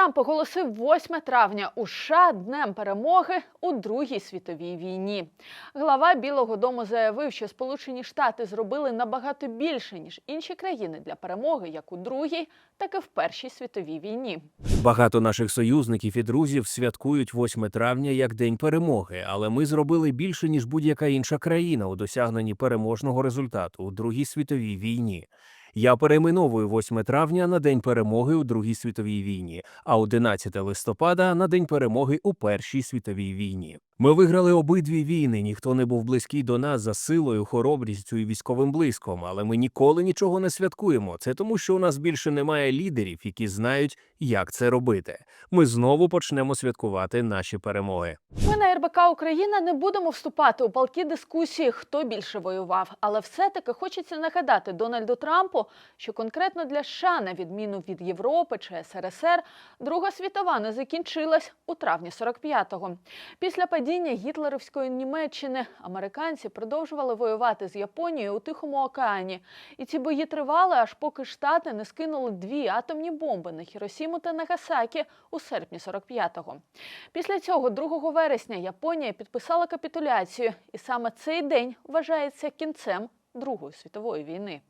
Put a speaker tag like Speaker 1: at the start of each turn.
Speaker 1: Трамп оголосив 8 травня у США днем перемоги у Другій світовій війні. Глава Білого Дому заявив, що Сполучені Штати зробили набагато більше ніж інші країни для перемоги, як у Другій, так і в Першій світовій війні.
Speaker 2: Багато наших союзників і друзів святкують 8 травня як День перемоги, але ми зробили більше ніж будь-яка інша країна у досягненні переможного результату у Другій світовій війні. Я перейменовую 8 травня на День перемоги у Другій світовій війні, а 11 листопада на День перемоги у Першій світовій війні. Ми виграли обидві війни. Ніхто не був близький до нас за силою, хоробрістю і військовим блиском, але ми ніколи нічого не святкуємо. Це тому, що у нас більше немає лідерів, які знають, як це робити. Ми знову почнемо святкувати наші перемоги.
Speaker 1: Ми на РБК Україна не будемо вступати у палкі дискусії, хто більше воював. Але все-таки хочеться нагадати Дональду Трампу, що конкретно для США, на відміну від Європи чи СРСР, Друга світова не закінчилась у травні 45-го. Після падіння гітлерівської Німеччини американці продовжували воювати з Японією у Тихому океані. І ці бої тривали, аж поки штати не скинули дві атомні бомби на Хіросіму та Нагасакі у серпні 45-го. Після цього, 2 вересня, Японія підписала капітуляцію, і саме цей день вважається кінцем Другої світової війни.